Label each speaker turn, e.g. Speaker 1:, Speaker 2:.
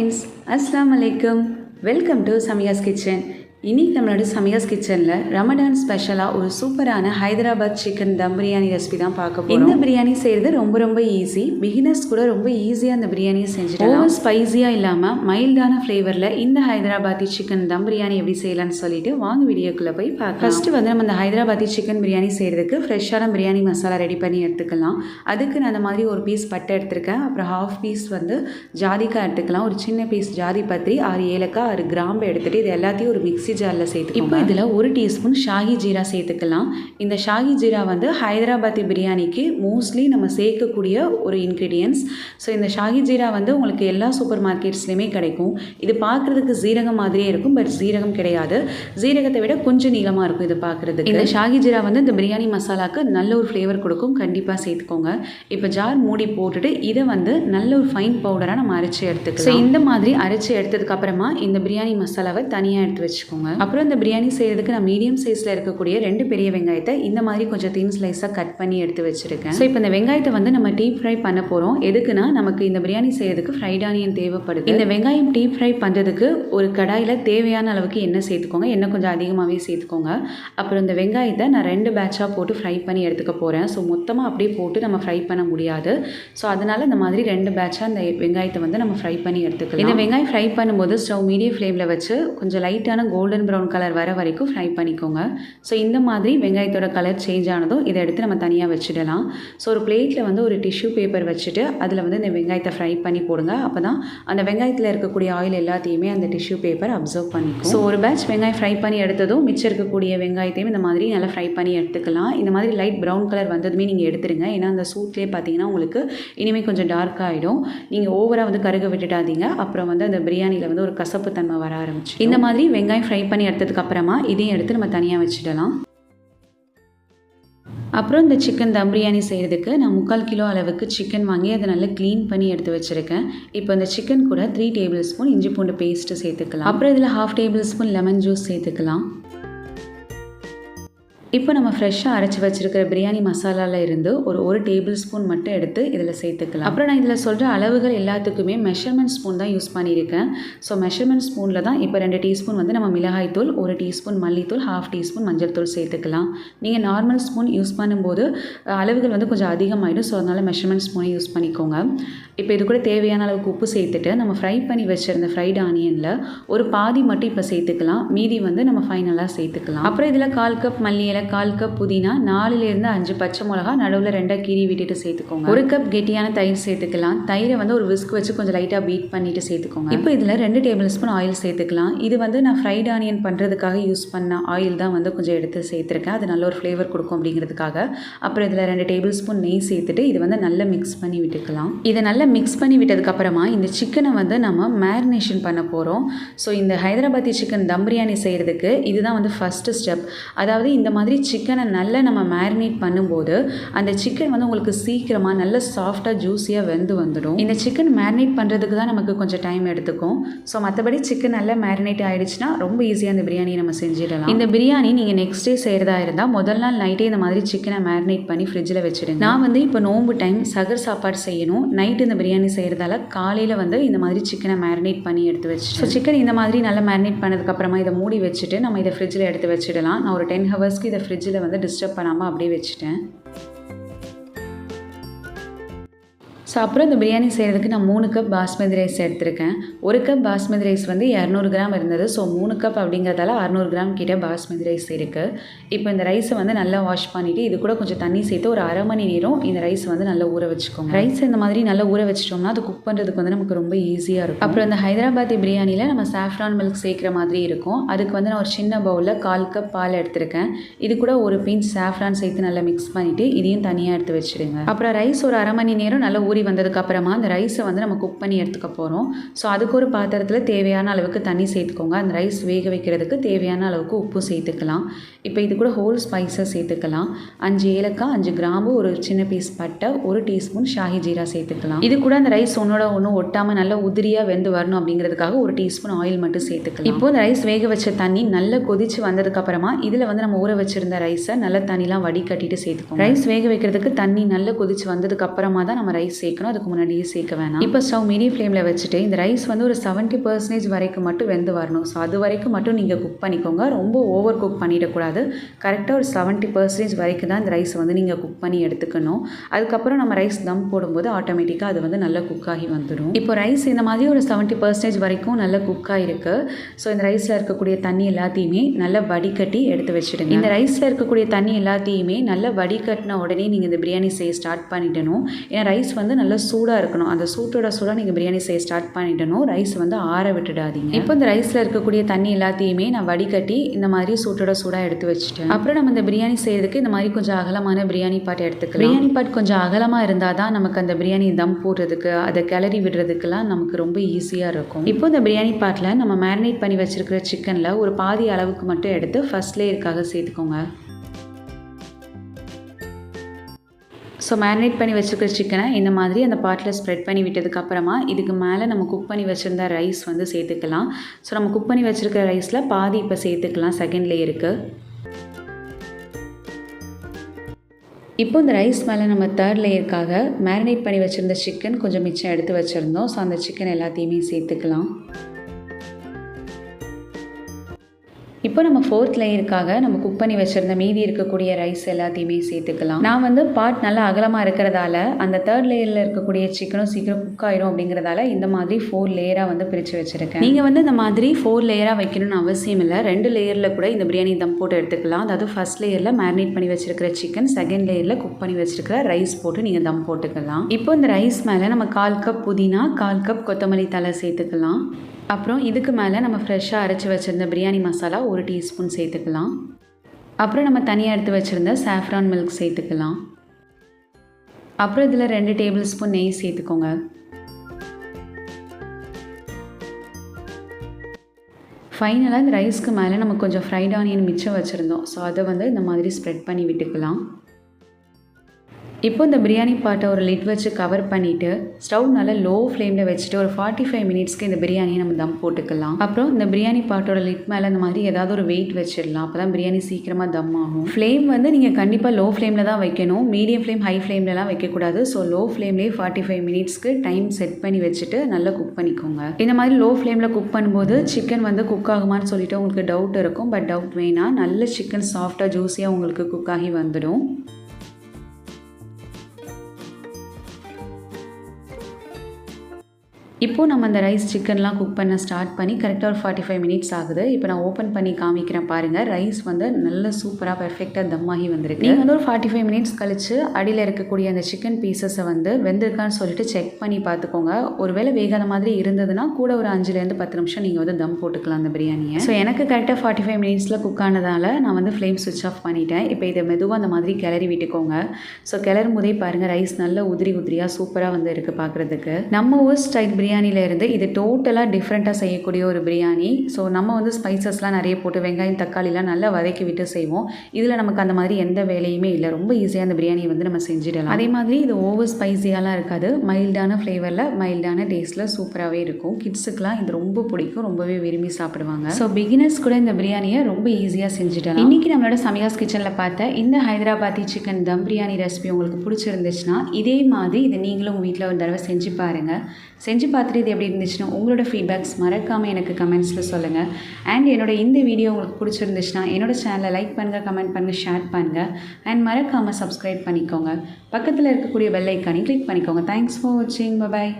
Speaker 1: Friends அஸ்ஸலாமு அலைக்கும் welcome to சமியாஸ் kitchen இன்னைக்கு நம்மளோட சமியாஸ் கிச்சனில் ரமடான் ஸ்பெஷலாக ஒரு சூப்பரான ஹைதராபாத் சிக்கன் தம் பிரியாணி ரெசிபி தான் பார்க்க போகிறோம் இந்த பிரியாணி செய்கிறது ரொம்ப ரொம்ப ஈஸி பிகினர்ஸ் கூட ரொம்ப ஈஸியாக அந்த பிரியாணியை செஞ்சுட்டு ஓவர் ஸ்பைஸியாக இல்லாமல் மைல்டான ஃப்ளேவரில் இந்த ஹைதராபாத்தி சிக்கன் தம் பிரியாணி எப்படி செய்யலாம்னு சொல்லிட்டு வாங்க வீடியோக்குள்ளே போய் பார்க்கலாம். ஃபஸ்ட்டு வந்து நம்ம இந்த ஹைதராபாத்தி சிக்கன் பிரியாணி செய்கிறதுக்கு ஃப்ரெஷ்ஷான பிரியாணி மசாலா ரெடி பண்ணி எடுத்துக்கலாம். அதுக்கு நான் அந்த மாதிரி ஒரு பீஸ் பட்டை எடுத்திருக்கேன். அப்புறம் ஹாஃப் பீஸ் வந்து ஜாதிக்காய் எடுத்துக்கலாம். ஒரு சின்ன பீஸ் ஜாதி பத்திரி ஆறு ஏலக்காய் ஆறு கிராம்பு எடுத்துகிட்டு இது எல்லாத்தையும் ஒரு மிக்ஸி ஜாரில் சேர்த்து இப்போ இதில் ஒரு டீஸ்பூன் ஷாஹி ஜீரா சேர்த்துக்கலாம். இந்த ஷாஹி ஜீரா வந்து ஹைதராபாத்தி பிரியாணிக்கு மோஸ்ட்லி நம்ம சேர்க்கக்கூடிய ஒரு இன்க்ரீடியன்ஸ் ஸோ இந்த ஷாஹி ஜீரா வந்து உங்களுக்கு எல்லா சூப்பர் மார்க்கெட்ஸ்லையுமே கிடைக்கும். இது பார்க்குறதுக்கு ஜீரகம் மாதிரியே இருக்கும் பட் ஜீரகம் கிடையாது. ஜீரகத்தை விட கொஞ்சம் நீளமாக இருக்கும் இது பார்க்குறதுக்கு. இந்த ஷாஹி ஜீரா வந்து இந்த பிரியாணி மசாலாக்கு நல்ல ஒரு ஃப்ளேவர் கொடுக்கும். கண்டிப்பாக சேர்த்துக்கோங்க. இப்போ ஜார் மூடி போட்டுட்டு இதை வந்து நல்ல ஒரு ஃபைன் பவுடராக நம்ம அரைச்சி எடுத்துக்கலாம். ஸோ இந்த மாதிரி அரைச்சி எடுத்ததுக்கு அப்புறமா இந்த பிரியாணி மசாலாவை தனியாக எடுத்து வச்சுக்கோங்க. அப்புறம் இந்த பிரியாணி செய்யறதுக்கு நான் மீடியம் சைஸில் இருக்கக்கூடிய ரெண்டு பெரிய வெங்காயத்தை இந்த மாதிரி கொஞ்சம் தீன் ஸ்லைஸாக கட் பண்ணி எடுத்து வச்சிருக்கேன். ஸோ இப்போ இந்த வெங்காயத்தை வந்து நம்ம டீப் ஃப்ரை பண்ண போகிறோம் எதுக்குன்னா நமக்கு இந்த பிரியாணி செய்யறதுக்கு ஃப்ரைட் ஆனியன் தேவைப்படுது. இந்த வெங்காயம் டீப் ஃப்ரை பண்ணுறதுக்கு ஒரு கடாயில் தேவையான அளவுக்கு எண்ணெய் சேர்த்துக்கோங்க. எண்ணெய் கொஞ்சம் அதிகமாகவே சேர்த்துக்கோங்க. அப்புறம் இந்த வெங்காயத்தை நான் ரெண்டு பேட்சாக போட்டு ஃப்ரை பண்ணி எடுத்துக்க போகிறேன் ஸோ மொத்தமாக அப்படியே போட்டு நம்ம ஃப்ரை பண்ண முடியாது. ஸோ அதனால் இந்த மாதிரி ரெண்டு பேட்சாக இந்த வெங்காயத்தை வந்து நம்ம ஃப்ரை பண்ணி எடுத்துக்கலாம். இந்த வெங்காயம் ஃப்ரை பண்ணும்போது ஸ்டவ் மீடியம் ஃப்ளேமில் வச்சு கொஞ்சம் லைட்டான கோல்டன் ப்ரௌன் கலர் வர வரைக்கும் ஃப்ரை பண்ணிக்கோங்க. ஸோ இந்த மாதிரி வெங்காயத்தோட கலர் சேஞ்ச் ஆனதும் இதை எடுத்து நம்ம தனியாக வச்சிடலாம். ஸோ ஒரு பிளேட்டில் வந்து ஒரு டிஷ்யூ பேப்பர் வச்சுட்டு அதில் வந்து இந்த வெங்காயத்தை ஃப்ரை பண்ணி போடுங்க. அப்போ தான் அந்த வெங்காயத்தில் இருக்கக்கூடிய ஆயில் எல்லாத்தையுமே அந்த டிஷ்யூ பேப்பர் அப்சர்வ் பண்ணிக்கும். ஸோ ஒரு பேட்ச் வெங்காயம் ஃப்ரை பண்ணி எடுத்ததும் மிச்சம் இருக்கக்கூடிய வெங்காயத்தையும் இந்த மாதிரி நல்லா ஃப்ரை பண்ணி எடுத்துக்கலாம். இந்த மாதிரி லைட் ப்ரௌன் கலர் வந்ததுமே நீங்கள் எடுத்துருங்க. ஏன்னா அந்த சூட்லேயே பார்த்தீங்கன்னா உங்களுக்கு இனிமேல் கொஞ்சம் டார்க் ஆகிடும் நீங்கள் ஓவராக வந்து கருக விட்டுட்டாதீங்க அப்புறம் வந்து அந்த பிரியாணியில் வந்து ஒரு கசப்பு தன்மை வர ஆரம்பிச்சு இந்த மாதிரி வெங்காயம் ஃப்ரை பண்ணி எடுத்ததுக்கு அப்புறமா இதையும் எடுத்து நம்ம தனியாக வச்சிடலாம். அப்புறம் இந்த சிக்கன் தம் பிரியாணி செய்கிறதுக்கு நான் முக்கால் கிலோ அளவுக்கு சிக்கன் வாங்கி அதை நல்லா க்ளீன் பண்ணி எடுத்து வச்சுருக்கேன். இப்போ இந்த சிக்கன் கூட த்ரீ டேபிள் ஸ்பூன் இஞ்சி பூண்டு பேஸ்ட்டு சேர்த்துக்கலாம். அப்புறம் இதில் half tablespoon lemon juice சேர்த்துக்கலாம். இப்போ நம்ம ஃப்ரெஷ்ஷாக அரைச்சி வச்சிருக்கிற பிரியாணி மசாலாவில் இருந்து ஒரு ஒரு டேபிள் ஸ்பூன் மட்டும் எடுத்து இதில் சேர்த்துக்கலாம். அப்புறம் நான் இதில் சொல்கிற அளவுகள் எல்லாத்துக்குமே மெஷர்மெண்ட் ஸ்பூன் தான் யூஸ் பண்ணியிருக்கேன். ஸோ மெஷர்மெண்ட் ஸ்பூனில் தான் இப்போ ரெண்டு டீஸ்பூன் வந்து நம்ம மிளகாய்த்தூள் ஒரு டீஸ்பூன் மல்லித்தூள் ஹாஃப் டீஸ்பூன் மஞ்சள் தூள் சேர்த்துக்கலாம். நீங்கள் நார்மல் ஸ்பூன் யூஸ் பண்ணும்போது அளவுகள் வந்து கொஞ்சம் அதிகமாகிடும் ஸோ அதனால் மெஷர்மெண்ட் ஸ்பூனை யூஸ் பண்ணிக்கோங்க. இப்போ இது கூட தேவையான அளவுக்கு உப்பு சேர்த்துட்டு நம்ம ஃப்ரை பண்ணி வச்சிருந்த ஃப்ரைட் ஆனியனில் ஒரு பாதி மட்டும் இப்போ சேர்த்துக்கலாம். மீதி வந்து நம்ம ஃபைனலாக சேர்த்துக்கலாம். அப்புறம் இதில் கால் கப் மல்லி இலை கால் கப் புதினா நாலுலேருந்து அஞ்சு பச்சை மிளகா நடுவில் ரெண்டாக கீறி விட்டுட்டு சேர்த்துக்கோங்க. ஒரு கப் கெட்டியான தயிர் சேர்த்துக்கலாம். தயிரை வந்து ஒரு விஸ்க் வச்சு கொஞ்சம் லைட்டாக பீட் பண்ணிட்டு சேர்த்துக்கோங்க. இப்போ இதில் ரெண்டு டேபிள் ஸ்பூன் ஆயில் சேர்த்துக்கலாம். இது வந்து நான் ஃப்ரைட் ஆனியன் பண்ணுறதுக்காக யூஸ் பண்ண ஆயில் தான் வந்து கொஞ்சம் எடுத்து சேர்த்துருக்கேன். அது நல்ல ஒரு ஃப்ளேவர் கொடுக்கும் அப்படிங்கிறதுக்காக. அப்புறம் இதில் ரெண்டு டேபிள் ஸ்பூன் நெய் சேர்த்துட்டு இது வந்து நல்லா மிக்ஸ் பண்ணி விட்டுக்கலாம். இதை நல்லா மிக்ஸ் பண்ணி விட்டதுக்கப்புறமா இந்த சிக்கனை வந்து நம்ம மேரினேஷன் பண்ண போகிறோம் ஸோ இந்த ஹைதராபாத்தி சிக்கன் தம் பிரியாணி செய்கிறதுக்கு இதுதான் வந்து ஃபஸ்ட்டு ஸ்டெப் அதாவது இந்த மாதிரி சிக்கனை நல்லா நம்ம மேரினேட் பண்ணும்போது அந்த சிக்கன் வந்து உங்களுக்கு சீக்கிரமாக நல்ல சாஃப்டாக ஜூஸியாக வெந்து வந்துடும். இந்த சிக்கன் மேரினேட் பண்ணுறதுக்கு தான் நமக்கு கொஞ்சம் டைம் எடுத்துக்கும். ஸோ மற்றபடி சிக்கன் நல்லா மேரினேட் ஆகிடுச்சுன்னா ரொம்ப ஈஸியாக அந்த பிரியாணியை நம்ம செஞ்சிடலாம். இந்த பிரியாணி நீங்கள் நெக்ஸ்ட் டே செய்கிறதா இருந்தால் முதல் நாள் நைட்டே இந்த மாதிரி சிக்கனை மேரினேட் பண்ணி ஃப்ரிட்ஜில் வச்சுடுங்க. நான் வந்து இப்போ நோம்பு டைம் சகர் சாப்பாடு செய்யணும். நைட்டு இந்த பிரியாணி செய்கிறதால காலையில் வந்து இந்த மாதிரி சிக்கனை மேரினேட் பண்ணி எடுத்து வச்சு ஸோ சிக்கன் இந்த மாதிரி நல்லா மேரினேட் பண்ணதுக்கப்புறமா இதை மூடி வச்சுட்டு நம்ம இதை ஃப்ரிட்ஜில் எடுத்து வச்சிடலாம். நான் ஒரு டென் ஹவர்ஸ்க்கு இதை ஃப்ரிட்ஜில் வந்து டிஸ்டர்ப் பண்ணாமல் அப்படியே வச்சுட்டேன். ஸோ அப்புறம் இந்த பிரியாணி செய்கிறதுக்கு நான் மூணு கப் பாஸ்மதி ரைஸ் எடுத்திருக்கேன். ஒரு கப் பாஸ்மதி ரைஸ் வந்து இரநூறு கிராம் இருந்தது. ஸோ மூணு கப் அப்படிங்கிறதால அறநூறு கிராம் கிட்ட பாஸ்மதி ரைஸ் இருக்குது இப்போ இந்த ரைஸை வந்து நல்லா வாஷ் பண்ணிவிட்டு இது கூட கொஞ்சம் தண்ணி சேர்த்து ஒரு அரை மணி நேரம் இந்த ரைஸ் வந்து நல்லா ஊற வச்சுக்கோங்க. ரைஸ் இந்த மாதிரி நல்லா ஊற வச்சிட்டோம்னா அது குக் பண்ணுறதுக்கு வந்து நமக்கு ரொம்ப ஈஸியாக இருக்கும். அப்புறம் இந்த ஹைதராபாத்தி பிரியாணியில் நம்ம சாஃப்ரான் மில்க் சேர்க்குற மாதிரி இருக்கும். அதுக்கு வந்து நான் ஒரு சின்ன பவுலில் கால் கப் பால் எடுத்திருக்கேன். இது கூட ஒரு பிஞ்ச் சாஃப்ரான் சேர்த்து நல்லா மிக்ஸ் பண்ணிவிட்டு இதையும் தனியாக எடுத்து வச்சிடுங்க. அப்புறம் ரைஸ் ஒரு அரை மணி நேரம் நல்லா ஊறி வந்ததுக்கு அப்புறமா அந்த ரைஸை வந்து நம்ம குக் பண்ணி எடுத்துக்க போகிறோம் ஸோ அதுக்கு ஒரு பாத்திரத்தில் தேவையான அளவுக்கு தண்ணி சேர்த்துக்கோங்க. அந்த ரைஸ் வேக வைக்கிறதுக்கு தேவையான அளவுக்கு உப்பு சேர்த்துக்கலாம். இப்போ இது கூட ஹோல் ஸ்பைஸாக சேர்த்துக்கலாம். அஞ்சு ஏலக்காய் அஞ்சு கிராம்பு ஒரு சின்ன பீஸ் பட்டை ஒரு டீஸ்பூன் ஷாஹி ஜீரா சேர்த்துக்கலாம். இது கூட அந்த ரைஸ் ஒன்னோட ஒன்று ஒட்டாமல் நல்லா உதிரியாக வெந்து வரணும் அப்படிங்கிறதுக்காக ஒரு டீஸ்பூன் ஆயில் மட்டும் சேர்த்துக்கலாம். இப்போ அந்த ரைஸ் வேக வச்ச தண்ணி நல்லா கொதிச்சு வந்ததுக்கு அப்புறமா இதில் வந்து நம்ம ஊற வச்சிருந்த ரைஸை நல்ல தண்ணிலாம் வடிகட்டிட்டு சேர்த்துக்கோங்க. ரைஸ் வேக வைக்கிறதுக்கு தண்ணி நல்லா கொதிச்சு வந்ததுக்கு அப்புறமா தான் நம்ம ரைஸ் சேர்க்கணும். சேர்க்கணும். அதுக்கு முன்னாடியே சேர்க்க வேணாம். இப்போ ஸ்டவ் மீடியம் ஃப்ளேமில் வச்சுட்டு இந்த ரைஸ் வந்து ஒரு செவன்ட்டி பர்சன்டேஜ் வரைக்கும் மட்டும் வெந்து வரணும். ஸோ அது வரைக்கும் மட்டும் நீங்கள் குக் பண்ணிக்கோங்க. ரொம்ப ஓவர் குக் பண்ணிடக்கூடாது. கரெக்டாக ஒரு செவன்ட்டி பர்சன்டேஜ் வரைக்கும் தான் இந்த ரைஸ் வந்து நீங்கள் குக் பண்ணி எடுத்துக்கணும். அதுக்கப்புறம் நம்ம ரைஸ் தம் போடும்போது ஆட்டோமேட்டிக்காக அது வந்து நல்லா குக் ஆகி வந்துடும் இப்போ ரைஸ் இந்த மாதிரி ஒரு செவன்ட்டி பர்சன்டேஜ் வரைக்கும் நல்லா குக் ஆகிருக்கு ஸோ இந்த ரைஸில் இருக்கக்கூடிய தண்ணி எல்லாத்தையுமே நல்லா வடிகட்டி எடுத்து வச்சுடுங்க. இந்த ரைஸில் இருக்கக்கூடிய தண்ணி எல்லாத்தையுமே நல்லா வடிகட்டின உடனே நீங்கள் இந்த பிரியாணி செய்ய ஸ்டார்ட் பண்ணிடணும். ஏன்னா ரைஸ் வந்து நல்லா சூடாக இருக்கணும். அந்த சூட்டோட சூடாக நீங்கள் பிரியாணி செய்ய ஸ்டார்ட் பண்ணிடணும் ரைஸ் வந்து ஆற விட்டுடாதீங்க. இப்போ இந்த ரைஸில் இருக்கக்கூடிய தண்ணி எல்லாத்தையுமே நான் வடிகட்டி இந்த மாதிரி சூட்டோட சூடாக எடுத்து வச்சுட்டேன். அப்புறம் நம்ம இந்த பிரியாணி செய்யறதுக்கு இந்த மாதிரி கொஞ்சம் அகலமான பிரியாணி பாட் எடுத்துக்கலாம். பிரியாணி பாட் கொஞ்சம் அகலமாக இருந்தால் தான் நமக்கு அந்த பிரியாணி தம் போடுறதுக்கு அதை கிளறி விடுறதுக்கெல்லாம் நமக்கு ரொம்ப ஈஸியாக இருக்கும். இப்போ இந்த பிரியாணி பாட்டில் நம்ம மேரினேட் பண்ணி வச்சிருக்கிற சிக்கனில் ஒரு பாதி அளவுக்கு மட்டும் எடுத்து ஃபர்ஸ்ட் லேயருக்காக சேர்த்துக்கோங்க. ஸோ மேரினேட் பண்ணி வச்சுருக்க சிக்கனை இந்த மாதிரி அந்த பாட்டில் ஸ்ப்ரெட் பண்ணி விட்டதுக்கப்புறமா இதுக்கு மேலே நம்ம குக் பண்ணி வச்சுருந்த ரைஸ் வந்து சேர்த்துக்கலாம். ஸோ நம்ம குக் பண்ணி வச்சுருக்கிற ரைஸில் பாதி இப்போ சேர்த்துக்கலாம். செகண்ட் லேயருக்கு இப்போ இந்த ரைஸ் மேலே நம்ம தேர்ட் லேயருக்காக மேரினேட் பண்ணி வச்சுருந்த சிக்கன் கொஞ்சம் மிச்சம் எடுத்து வச்சுருந்தோம். ஸோ அந்த சிக்கன் எல்லாத்தையுமே சேர்த்துக்கலாம். இப்போ நம்ம ஃபோர்த் லேயருக்காக நம்ம குக் பண்ணி வச்சுருந்த மீதி இருக்கக்கூடிய ரைஸ் எல்லாத்தையுமே சேர்த்துக்கலாம். நான் வந்து பாட் நல்லா அகலமாக இருக்கிறதால அந்த தேர்ட் லேயரில் இருக்கக்கூடிய சிக்கனும் சீக்கிரம் குக் ஆயிரும் அப்படிங்கிறதால இந்த மாதிரி ஃபோர் லேயராக வந்து பிரித்து வச்சுருக்கேன். நீங்கள் வந்து இந்த மாதிரி ஃபோர் லேயராக வைக்கணும்னு அவசியம் இல்லை. ரெண்டு லேயரில் கூட இந்த பிரியாணி தம் போட்டு எடுத்துக்கலாம். அதாவது ஃபர்ஸ்ட் லேயரில் மேரினேட் பண்ணி வச்சிருக்கிற சிக்கன் செகண்ட் லேயரில் குக் பண்ணி வச்சிருக்கிற ரைஸ் போட்டு நீங்கள் தம் போட்டுக்கலாம். இப்போ இந்த ரைஸ் மேலே நம்ம கால் கப் புதினா கால் கப் கொத்தமல்லி தலை சேர்த்துக்கலாம். அப்புறம் இதுக்கு மேலே நம்ம ஃப்ரெஷ்ஷாக அரைச்சி வச்சுருந்த பிரியாணி மசாலா ஒரு டீஸ்பூன் சேர்த்துக்கலாம். அப்புறம் நம்ம தனியாக எடுத்து வச்சுருந்த சாஃப்ரான் மில்க் சேர்த்துக்கலாம். அப்புறம் இதில் ரெண்டு டேபிள் ஸ்பூன் நெய் சேர்த்துக்கோங்க. ஃபைனலாக இந்த ரைஸ்க்கு மேலே நம்ம கொஞ்சம் ஃப்ரைட் ஆனியன் மிச்சம் வச்சுருந்தோம். ஸோ அதை வந்து இந்த மாதிரி ஸ்ப்ரெட் பண்ணி விட்டுக்கலாம். இப்போ இந்த பிரியாணி பாட்டை ஒரு லிட் வச்சு கவர் பண்ணிவிட்டு ஸ்டவ் நல்லா லோ ஃப்ளேமில் வச்சுட்டு ஒரு ஃபார்ட்டி ஃபைவ் மினிட்ஸ்க்கு இந்த பிரியாணியை நம்ம தம் போட்டுக்கலாம். அப்புறம் இந்த பிரியாணி பாட்டோட லிட் மேலே இந்த மாதிரி ஏதாவது ஒரு வெயிட் வச்சிடலாம். அப்போ தான் பிரியாணி சீக்கிரமாக தம் ஆகும். ஃப்ளேம் வந்து நீங்கள் கண்டிப்பாக லோ ஃப்ளேமில் தான் வைக்கணும். மீடியம் ஃப்ளேம் ஹை ஃப்ளேம்லலாம் வைக்கக்கூடாது. ஸோ லோ ஃப்ளேம்லேயே ஃபார்ட்டி ஃபைவ் மினிட்ஸ்க்கு டைம் செட் பண்ணி வச்சுட்டு நல்லா குக் பண்ணிக்கோங்க. இந்த மாதிரி லோ ஃப்ளேமில் குக் பண்ணும்போது சிக்கன் வந்து குக் ஆகுமான்னு சொல்லிட்டு உங்களுக்கு டவுட் இருக்கும். பட் டவுட் வேணாம். நல்ல சிக்கன் சாஃப்டாக ஜூஸியாக உங்களுக்கு குக் ஆகி வந்துடும். இப்போது நம்ம அந்த ரைஸ் சிக்கன்லாம் குக் பண்ண ஸ்டார்ட் பண்ணி கரெக்டாக ஒரு ஃபார்ட்டி ஃபைவ் மினிட்ஸ் ஆகுது. இப்போ நான் ஓப்பன் பண்ணி காமிக்கிறேன் பாருங்கள் ரைஸ் வந்து நல்ல சூப்பராக பெர்ஃபெக்டாக தம்மாகி வந்திருக்கு. நீங்கள் வந்து ஒரு ஃபார்ட்டி ஃபைவ் மினிட்ஸ் கழிச்சு அடியில் இருக்கக்கூடிய அந்த சிக்கன் பீசஸை வந்து வெந்திருக்கான்னு சொல்லிட்டு செக் பண்ணி பார்த்துக்கோங்க. ஒருவேளை வேகாத மாதிரி இருந்ததுன்னா கூட ஒரு அஞ்சுலேருந்து பத்து நிமிஷம் நீங்கள் வந்து தம் போட்டுக்கலாம் அந்த பிரியாணியை. ஸோ எனக்கு கரெக்டாக ஃபார்ட்டி ஃபைவ் மினிட்ஸில் குக் ஆனதால் நான் வந்து ஃப்ளேம் சுவிச் ஆஃப் பண்ணிட்டேன். இப்போ இதை மெதுவாக அந்த மாதிரி கிளறி விட்டுக்கோங்க. ஸோ கிளறும் போதே பாருங்கள் ரைஸ் நல்ல உதிரி உதிரியாக சூப்பராக வந்து இருக்குது பார்க்குறதுக்கு நம்ம ஊர் ஸ்டைல் பிரியாணி பிரியாணியிலேருந்து இது டோட்டலாக டிஃப்ரெண்ட்டாக செய்யக்கூடிய ஒரு பிரியாணி. ஸோ நம்ம வந்து ஸ்பைசஸ்லாம் நிறைய போட்டு வெங்காயம் தக்காளிலாம் நல்லா வதக்கி விட்டு செய்வோம். இதில் நமக்கு அந்த மாதிரி எந்த வேலையுமே இல்லை. ரொம்ப ஈஸியாக அந்த பிரியாணியை வந்து நம்ம செஞ்சிடலாம். அதே மாதிரி இது ஓவர் ஸ்பைஸியாலாம் இருக்காது. மைல்டான ஃப்ளேவரில் மைல்டான டேஸ்ட்டில் சூப்பராகவே இருக்கும். கிட்ஸுக்கெலாம் இது ரொம்ப பிடிக்கும். ரொம்பவே விரும்பி சாப்பிடுவாங்க. ஸோ பிகினர்ஸ் கூட இந்த பிரியாணியை ரொம்ப ஈஸியாக செஞ்சிடலாம். இன்றைக்கி நம்மளோட சமையாஸ் கிச்சனில் பார்த்த இந்த ஹைதராபாத்தி சிக்கன் தம் பிரியாணி ரெசிபி உங்களுக்கு பிடிச்சிருந்துச்சுன்னா இதே மாதிரி இதை நீங்களும் உங்கள் வீட்டில் ஒரு தடவை செஞ்சு பாருங்கள் செஞ்சு பார்த்துட்டு இது எப்படி இருந்துச்சுன்னா உங்களோட ஃபீட்பேக்ஸ் மறக்காமல் எனக்கு கமெண்ட்ஸில் சொல்லுங்கள் அண்ட் என்னோட இந்த வீடியோ உங்களுக்கு பிடிச்சிருந்துச்சுன்னா என்னோட சேனலை லைக் பண்ணுங்கள் கமெண்ட் பண்ணுங்கள் ஷேர் பண்ணுங்கள் அண்ட் மறக்காமல் சப்ஸ்கிரைப் பண்ணிக்கோங்க. பக்கத்தில் இருக்கக்கூடிய பெல் ஐக்கானி கிளிக் பண்ணிக்கோங்க. தேங்க்ஸ் ஃபார் வாட்சிங் பாய்